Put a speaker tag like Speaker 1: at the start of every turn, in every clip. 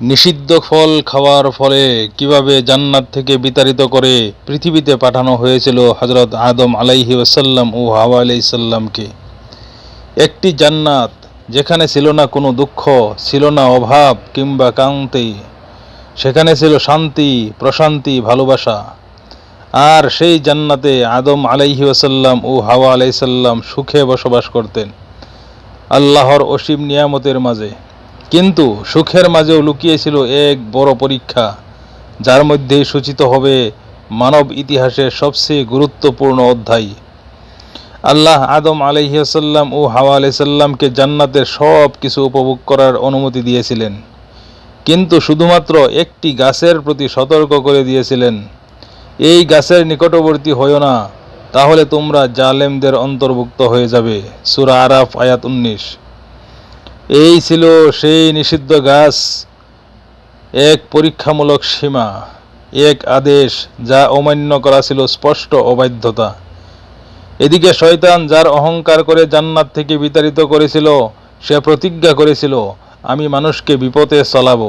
Speaker 1: নিষিদ্ধ ফল খাওয়ার ফলে কীভাবে জান্নাত থেকে বিতাড়িত করে পৃথিবীতে পাঠানো হয়েছিল হজরত আদম আলাইহি ওয়াসাল্লাম ও হাওয়া আলাইসাল্লামকে একটি জান্নাত যেখানে ছিল না কোনো দুঃখ, ছিল না অভাব কিংবা কান্তি সেখানে ছিল শান্তি, প্রশান্তি, ভালোবাসা। আর সেই জান্নাতে আদম আলাইহি ওয়াসাল্লাম ও হাওয়া আলাইসাল্লাম সুখে বসবাস করতেন। আল্লাহর অসীম নিয়ামতের মাঝে। কিন্তু সুখের মাঝেও লুকিয়েছিল এক বড় পরীক্ষা, যার মধ্যে সূচিত হবে মানব ইতিহাসের সবচেয়ে গুরুত্বপূর্ণ অধ্যায়। আল্লাহ আদম আলহিহাসাল্লাম ও হাওয়া আলাইসাল্লামকে জান্নাতের সব কিছু উপভোগ করার অনুমতি দিয়েছিলেন। কিন্তু শুধুমাত্র একটি গাছের প্রতি সতর্ক করে দিয়েছিলেন। এই গাছের নিকটবর্তী হইও না, তাহলে তোমরা জালেমদের অন্তর্ভুক্ত হয়ে যাবে। সুরা আরাফ আয়াত উনিশ। এই ছিল সেই নিষিদ্ধ গাছ, এক পরীক্ষামূলক সীমা, এক আদেশ যা অমান্য করা ছিল স্পষ্ট অবাধ্যতা। এদিকে শয়তান যার অহংকার করে জান্নাত থেকে বিতাড়িত করেছিল, সে প্রতিজ্ঞা করেছিল, আমি মানুষকে বিপদে চলাব,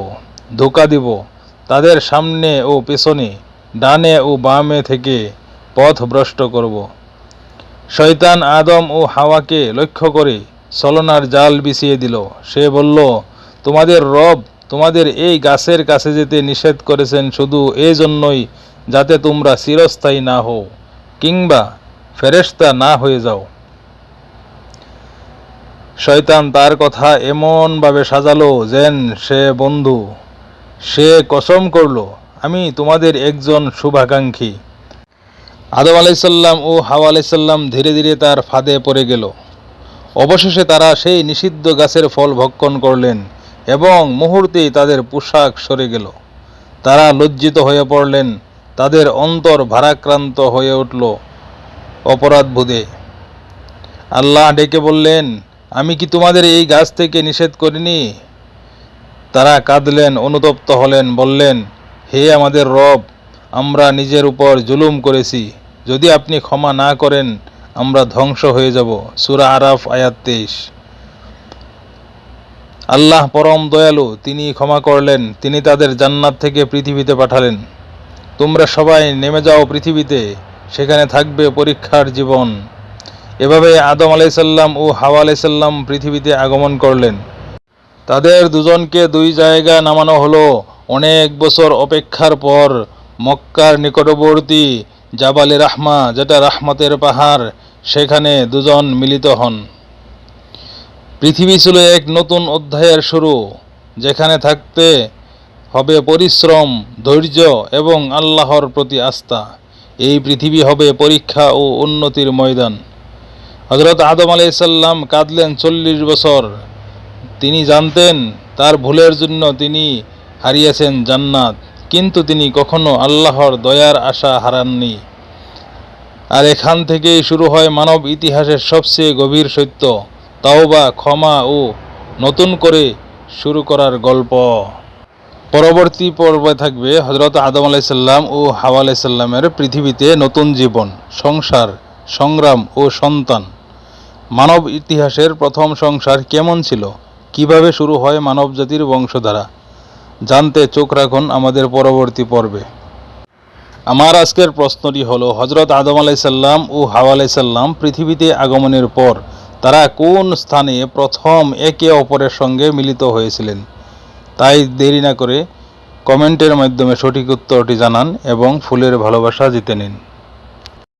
Speaker 1: ধোকা দিব, তাদের সামনে ও পেছনে, ডানে ও বামে থেকে পথ ভ্রষ্ট করব। শয়তান আদম ও হাওয়াকে লক্ষ্য করে ছলনার জাল বিছিয়ে দিল। সে বলল, তোমাদের রব তোমাদের এই গাছের কাছে যেতে নিষেধ করেছেন শুধু এই জন্যই যাতে তোমরা চিরস্থায়ী না হও, কিংবা ফেরেশতা না হয়ে যাও। শয়তান তার কথা এমনভাবে সাজালো যেন সে বন্ধু, সে কসম করল, আমি তোমাদের একজন শুভাকাঙ্ক্ষী। আদম আলাইসাল্লাম ও হাওয়া আলাইসাল্লাম ধীরে ধীরে তার ফাঁদে পড়ে গেল। অবশেষে তারা সেই নিষিদ্ধ গাছের ফল ভক্ষণ করলেন এবং মুহূর্তেই তাদের পোশাক সরে গেল। তারা লজ্জিত হয়ে পড়লেন, তাদের অন্তর ভারাক্রান্ত হয়ে উঠল অপরাধ বোধে। আল্লাহ ডেকে বললেন, আমি কি তোমাদের এই গাছ থেকে নিষেধ করিনি? তারা কাঁদলেন, অনুতপ্ত হলেন, বললেন, হে আমাদের রব, আমরা নিজের উপর জুলুম করেছি। যদি আপনি ক্ষমা না করেন আমরা ধ্বংস হয়ে যাব। সুরা আরাফ, আয়াত তেইশ। আল্লাহ পরম দয়ালু, তিনি ক্ষমা করলেন, তিনি তাদের জান্নাত থেকে পৃথিবীতে পাঠালেন। তোমরা সবাই নেমে যাও পৃথিবীতে, সেখানে থাকবে পরীক্ষার জীবন। এভাবে আদম আলাইসাল্লাম ও হাওয়া আলাইসাল্লাম পৃথিবীতে আগমন করলেন। তাদের দুজনকে দুই জায়গা নামানো হলো। অনেক বছর অপেক্ষার পর মক্কার নিকটবর্তী জাবালে রাহমা, যেটা রাহমাতের পাহাড় সেখানে দুজন মিলিত হন। পৃথিবী ছিল এক নতুন অধ্যায়ের শুরু, যেখানে থাকতে হবে পরিশ্রম, ধৈর্য এবং আল্লাহর প্রতি আস্থা। এই পৃথিবী হবে পরীক্ষা ও উন্নতির ময়দান। হজরত আদম আলাইসাল্লাম কাঁদলেন চল্লিশ বছর। তিনি জানতেন তার ভুলের জন্য তিনি হারিয়েছেন জান্নাত, কিন্তু তিনি কখনো আল্লাহর দয়ার আশা হারাননি। আর এখান থেকেই শুরু হয় মানব ইতিহাসের সবচেয়ে গভীর সত্য। তাওবা, ক্ষমা ও নতুন করে শুরু করার গল্প। পরবর্তী পর্বে থাকবে হজরত আদম আলাইসাল্লাম ও হাওয়া আলাইসাল্লামের পৃথিবীতে নতুন জীবন, সংসার, সংগ্রাম ও সন্তান। মানব ইতিহাসের প্রথম সংসার কেমন ছিল? কীভাবে শুরু হয় মানব জাতির বংশধারা? জানতে চোখ রাখুন আমাদের পরবর্তী পর্বে। আমার আজকের প্রশ্নটি হল হজরত আদম আলাইসাল্লাম ও হাওয়া আলাইসাল্লাম পৃথিবীতে আগমনের পর তারা কোন স্থানে প্রথম একে অপরের সঙ্গে মিলিত হয়েছিলেন? তাই দেরি না করে কমেন্টের মাধ্যমে সঠিক উত্তরটি জানান এবং ফুলের ভালোবাসা জিতে নিন।